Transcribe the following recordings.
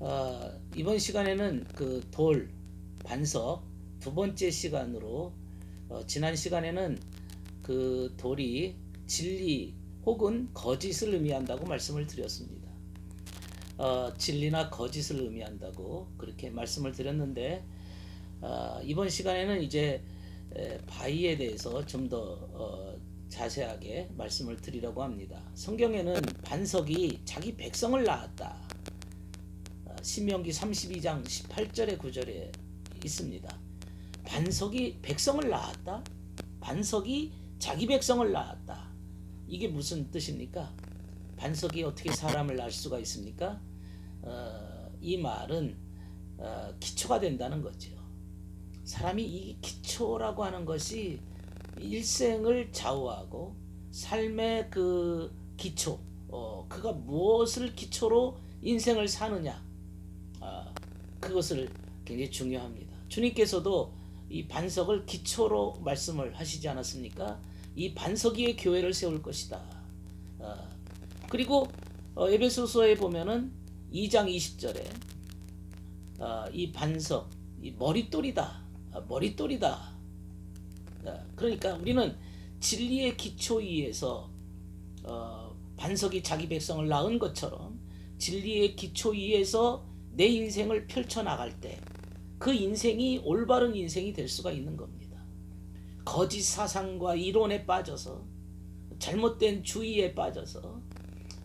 어, 이번 시간에는 그 돌 반석 두 번째 시간으로 어, 지난 시간에는 그 돌이 진리 혹은 거짓을 의미한다고 말씀을 드렸습니다. 어, 진리나 거짓을 의미한다고 그렇게 말씀을 드렸는데 어, 이번 시간에는 이제 에, 바위에 대해서 좀더 어, 자세하게 말씀을 드리려고 합니다. 성경에는 반석이 자기 백성을 낳았다. 어, 신명기 32장 18절의 구절에 있습니다. 반석이 백성을 낳았다. 반석이 자기 백성을 낳았다. 이게 무슨 뜻입니까? 반석이 어떻게 사람을 낳을 수가 있습니까? 어, 이 말은 어, 기초가 된다는 거죠. 사람이 이 기초라고 하는 것이 일생을 좌우하고 삶의 그 기초, 어, 그가 무엇을 기초로 인생을 사느냐, 아, 그것을 굉장히 중요합니다. 주님께서도 이 반석을 기초로 말씀을 하시지 않았습니까? 이 반석 위에 교회를 세울 것이다. 아, 그리고 어, 에베소서에 보면은 2장 20절에 아, 이 반석, 이 머릿돌이다. 아, 머릿돌이다. 아, 그러니까 우리는 진리의 기초 위에서 어, 반석이 자기 백성을 낳은 것처럼 진리의 기초 위에서 내 인생을 펼쳐 나갈 때 그 인생이 올바른 인생이 될 수가 있는 겁니다. 거짓 사상과 이론에 빠져서 잘못된 주의에 빠져서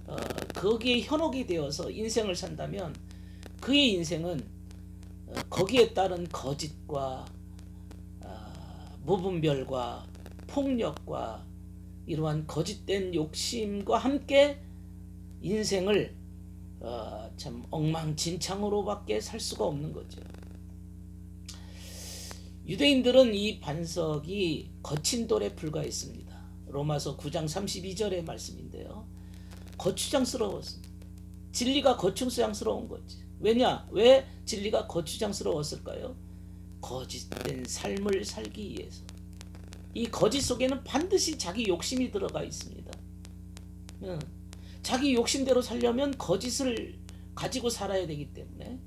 어, 거기에 현혹이 되어서 인생을 산다면 그의 인생은 어, 거기에 따른 거짓과 아, 무분별과 폭력과 이러한 거짓된 욕심과 함께 인생을 어, 참 엉망진창으로밖에 살 수가 없는 거죠. 유대인들은 이 반석이 거친 돌에 불과했습니다. 로마서 9장 32절의 말씀인데요. 거추장스러웠습니다. 진리가 거추장스러운 거지. 왜냐? 왜 진리가 거추장스러웠을까요? 거짓된 삶을 살기 위해서. 이 거짓 속에는 반드시 자기 욕심이 들어가 있습니다. 응. 자기 욕심대로 살려면 거짓을 가지고 살아야 되기 때문에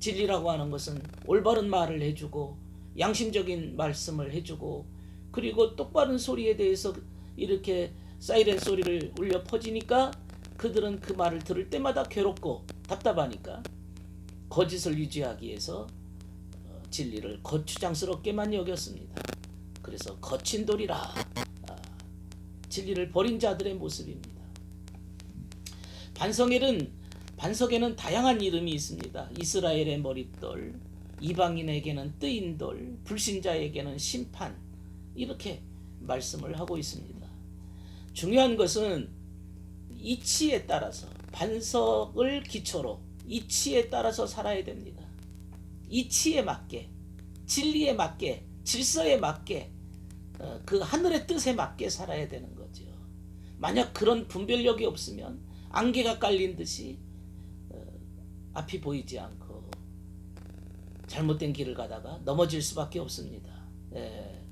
진리라고 하는 것은 올바른 말을 해주고 양심적인 말씀을 해주고 그리고 똑바른 소리에 대해서 이렇게 사이렌 소리를 울려 퍼지니까 그들은 그 말을 들을 때마다 괴롭고 답답하니까 거짓을 유지하기 위해서 어, 진리를 거추장스럽게만 여겼습니다. 그래서 거친 돌이라 아, 진리를 버린 자들의 모습입니다. 반석에는 반석에는 다양한 이름이 있습니다. 이스라엘의 머릿돌, 이방인에게는 뜨인 돌, 불신자에게는 심판 이렇게 말씀을 하고 있습니다. 중요한 것은 이치에 따라서 반석을 기초로 이치에 따라서 살아야 됩니다. 이치에 맞게 진리에 맞게 질서에 맞게 어, 그 하늘의 뜻에 맞게 살아야 되는 거죠. 만약 그런 분별력이 없으면 안개가 깔린 듯이 어, 앞이 보이지 않고 잘못된 길을 가다가 넘어질 수밖에 없습니다. 예.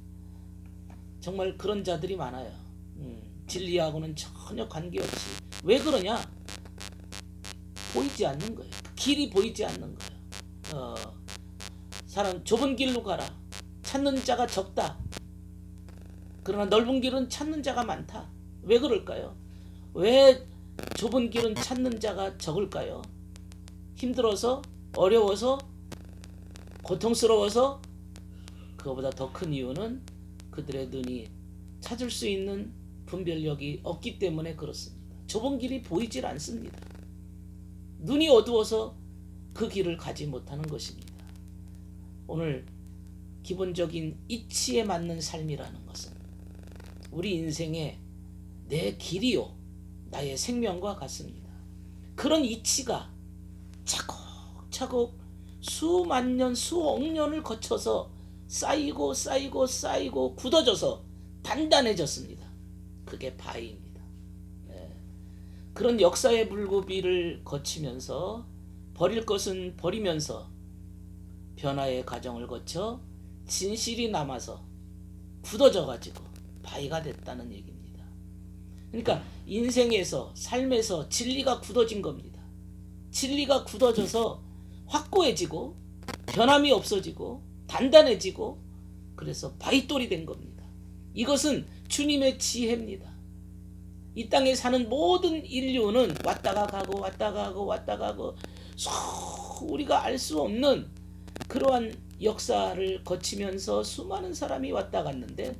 정말 그런 자들이 많아요. 음, 진리하고는 전혀 관계없이 왜 그러냐? 보이지 않는 거예요. 길이 보이지 않는 거예요. 어, 사람 좁은 길로 가라. 찾는 자가 적다. 그러나 넓은 길은 찾는 자가 많다. 왜 그럴까요? 왜 좁은 길은 찾는 자가 적을까요? 힘들어서 어려워서 고통스러워서 그거보다 더 큰 이유는 그들의 눈이 찾을 수 있는 분별력이 없기 때문에 그렇습니다. 좁은 길이 보이질 않습니다. 눈이 어두워서 그 길을 가지 못하는 것입니다. 오늘 기본적인 이치에 맞는 삶이라는 것은 우리 인생의 내 길이요, 나의 생명과 같습니다. 그런 이치가 차곡차곡 수만 년, 수억 년을 거쳐서 쌓이고 쌓이고 쌓이고 굳어져서 단단해졌습니다. 그게 바위입니다. 네. 그런 역사의 물고비를 거치면서 버릴 것은 버리면서 변화의 과정을 거쳐 진실이 남아서 굳어져 가지고 바위가 됐다는 얘기입니다. 그러니까 인생에서 삶에서 진리가 굳어진 겁니다. 진리가 굳어져서 확고해지고 변함이 없어지고 단단해지고 그래서 바위돌이 된 겁니다. 이것은 주님의 지혜입니다. 이 땅에 사는 모든 인류는 왔다가 가고 왔다가 가고 왔다가 가고 소- 우리가 알 수 없는 그러한 역사를 거치면서 수많은 사람이 왔다 갔는데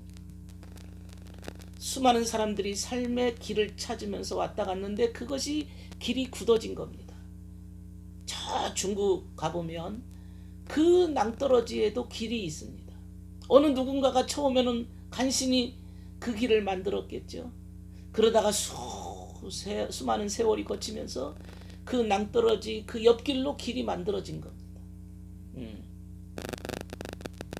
수많은 사람들이 삶의 길을 찾으면서 왔다 갔는데 그것이 길이 굳어진 겁니다. 저 중국 가보면 그 낭떠러지에도 길이 있습니다. 어느 누군가가 처음에는 간신히 그 길을 만들었겠죠. 그러다가 수, 세, 수많은 세월이 거치면서 그 낭떠러지 그 옆길로 길이 만들어진 겁니다. 음.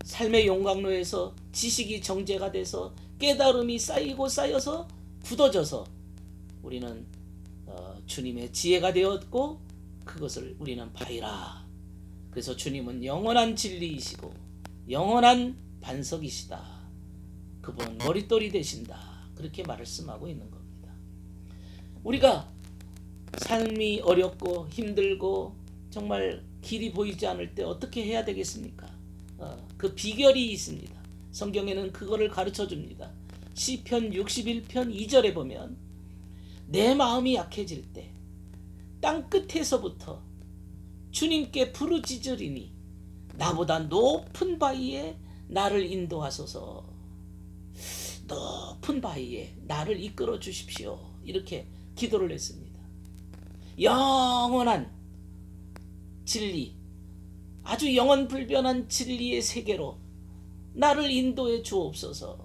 삶의 용광로에서 지식이 정제가 돼서 깨달음이 쌓이고 쌓여서 굳어져서 우리는 어, 주님의 지혜가 되었고 그것을 우리는 바이라. 그래서 주님은 영원한 진리이시고 영원한 반석이시다. 그분은 머릿돌이 되신다. 그렇게 말씀하고 있는 겁니다. 우리가 삶이 어렵고 힘들고 정말 길이 보이지 않을 때 어떻게 해야 되겠습니까? 어, 그 비결이 있습니다. 성경에는 그거를 가르쳐 줍니다. 시편 61편 2절에 보면 내 마음이 약해질 때 땅 끝에서부터 주님께 부르짖으리니 나보다 높은 바위에 나를 인도하소서 높은 바위에 나를 이끌어 주십시오. 이렇게 기도를 했습니다. 영원한 진리, 아주 영원 불변한 진리의 세계로 나를 인도해 주옵소서.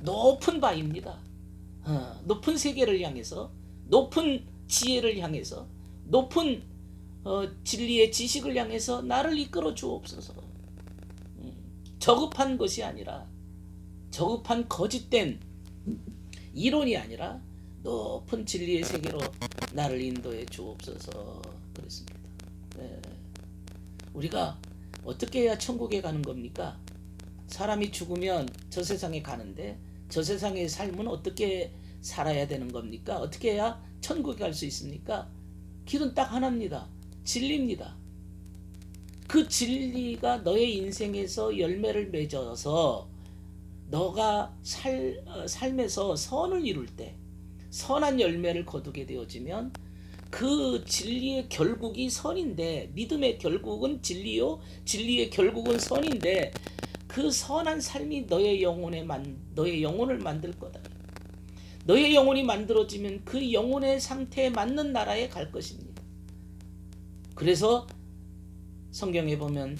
높은 바입니다. 어, 높은 세계를 향해서, 높은 지혜를 향해서, 높은 어, 진리의 지식을 향해서 나를 이끌어 주옵소서. 음, 저급한 것이 아니라 저급한 거짓된 이론이 아니라 높은 진리의 세계로 나를 인도해 주옵소서 그랬습니다. 네. 우리가 어떻게 해야 천국에 가는 겁니까? 사람이 죽으면 저 세상에 가는데 저 세상의 삶은 어떻게 살아야 되는 겁니까? 어떻게 해야 천국에 갈 수 있습니까? 길은 딱 하나입니다. 진리입니다. 그 진리가 너의 인생에서 열매를 맺어서 너가 살, 어, 삶에서 선을 이룰 때 선한 열매를 거두게 되어지면 그 진리의 결국이 선인데 믿음의 결국은 진리요 진리의 결국은 선인데 그 선한 삶이 너의 영혼에 만 너의 영혼을 만들 거다. 너의 영혼이 만들어지면 그 영혼의 상태에 맞는 나라에 갈 것입니다. 그래서 성경에 보면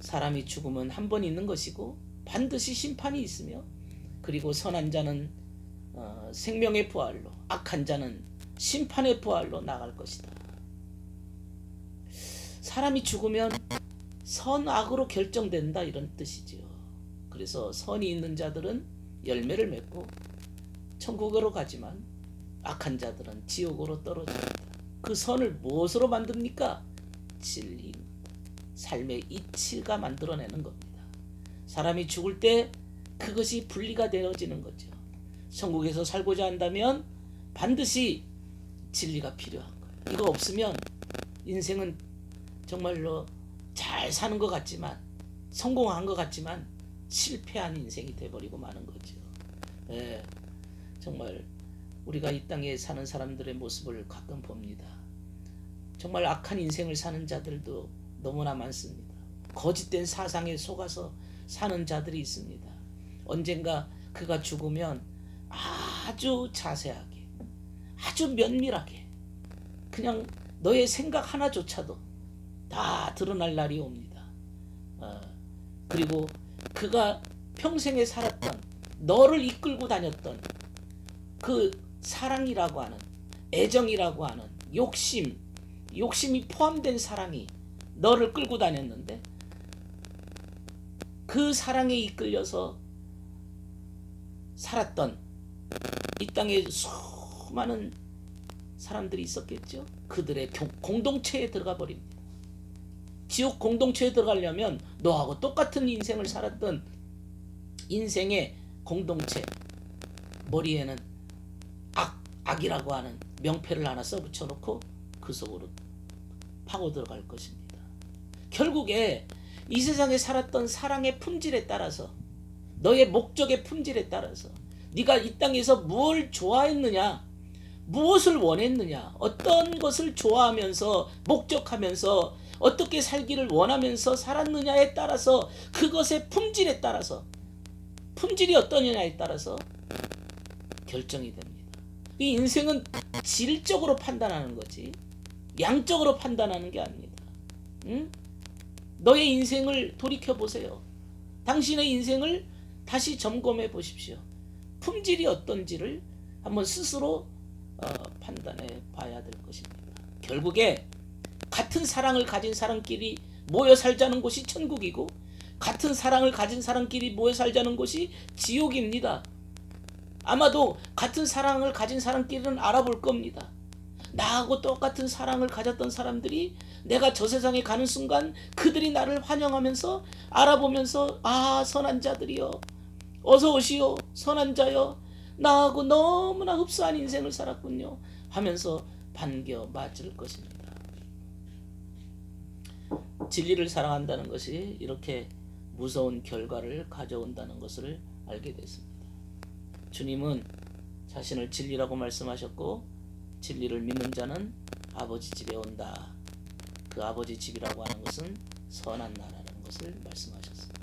사람이 죽으면 한번 있는 것이고 반드시 심판이 있으며 그리고 선한 자는 어, 생명의 부활로 악한 자는 심판의 부활로 나갈 것이다. 사람이 죽으면 선악으로 결정된다 이런 뜻이지요. 그래서 선이 있는 자들은 열매를 맺고 천국으로 가지만 악한 자들은 지옥으로 떨어집니다. 그 선을 무엇으로 만듭니까? 진리입니다. 삶의 이치가 만들어내는 겁니다. 사람이 죽을 때 그것이 분리가 되어지는 거죠. 천국에서 살고자 한다면 반드시 진리가 필요한 거예요. 이거 없으면 인생은 정말로 잘 사는 것 같지만 성공한 것 같지만 실패한 인생이 돼버리고 마는 거죠. 예, 정말 우리가 이 땅에 사는 사람들의 모습을 가끔 봅니다. 정말 악한 인생을 사는 자들도 너무나 많습니다. 거짓된 사상에 속아서 사는 자들이 있습니다. 언젠가 그가 죽으면 아주 자세하게, 아주 면밀하게, 그냥 너의 생각 하나조차도 다 드러날 날이 옵니다. 어, 그리고 그가 평생에 살았던 너를 이끌고 다녔던 그 사랑이라고 하는 애정이라고 하는 욕심, 욕심이 포함된 사랑이 너를 끌고 다녔는데 그 사랑에 이끌려서 살았던 이 땅에 수많은 사람들이 있었겠죠. 그들의 경- 공동체에 들어가 버립니다. 지옥 공동체에 들어가려면 너하고 똑같은 인생을 살았던 인생의 공동체 머리에는 악 악이라고 하는 명패를 하나 써 붙여 놓고 그 속으로 파고 들어갈 것입니다. 결국에 이 세상에 살았던 사랑의 품질에 따라서 너의 목적의 품질에 따라서 네가 이 땅에서 무엇을 좋아했느냐 무엇을 원했느냐 어떤 것을 좋아하면서 목적하면서 어떻게 살기를 원하면서 살았느냐에 따라서 그것의 품질에 따라서 품질이 어떠냐에 따라서 결정이 됩니다. 이 인생은 질적으로 판단하는 거지 양적으로 판단하는 게 아닙니다. 응? 너의 인생을 돌이켜 보세요. 당신의 인생을 다시 점검해 보십시오. 품질이 어떤지를 한번 스스로 어, 판단해 봐야 될 것입니다. 결국에 같은 사랑을 가진 사람끼리 모여 살자는 곳이 천국이고 같은 사랑을 가진 사람끼리 모여 살자는 곳이 지옥입니다. 아마도 같은 사랑을 가진 사람끼리는 알아볼 겁니다. 나하고 똑같은 사랑을 가졌던 사람들이 내가 저 세상에 가는 순간 그들이 나를 환영하면서 알아보면서 아 선한 자들이여 어서 오시오 선한 자여 나하고 너무나 흡사한 인생을 살았군요 하면서 반겨 맞을 것입니다. 진리를 사랑한다는 것이 이렇게 무서운 결과를 가져온다는 것을 알게 됐습니다. 주님은 자신을 진리라고 말씀하셨고 진리를 믿는 자는 아버지 집에 온다. 그 아버지 집이라고 하는 것은 선한 나라라는 것을 말씀하셨습니다.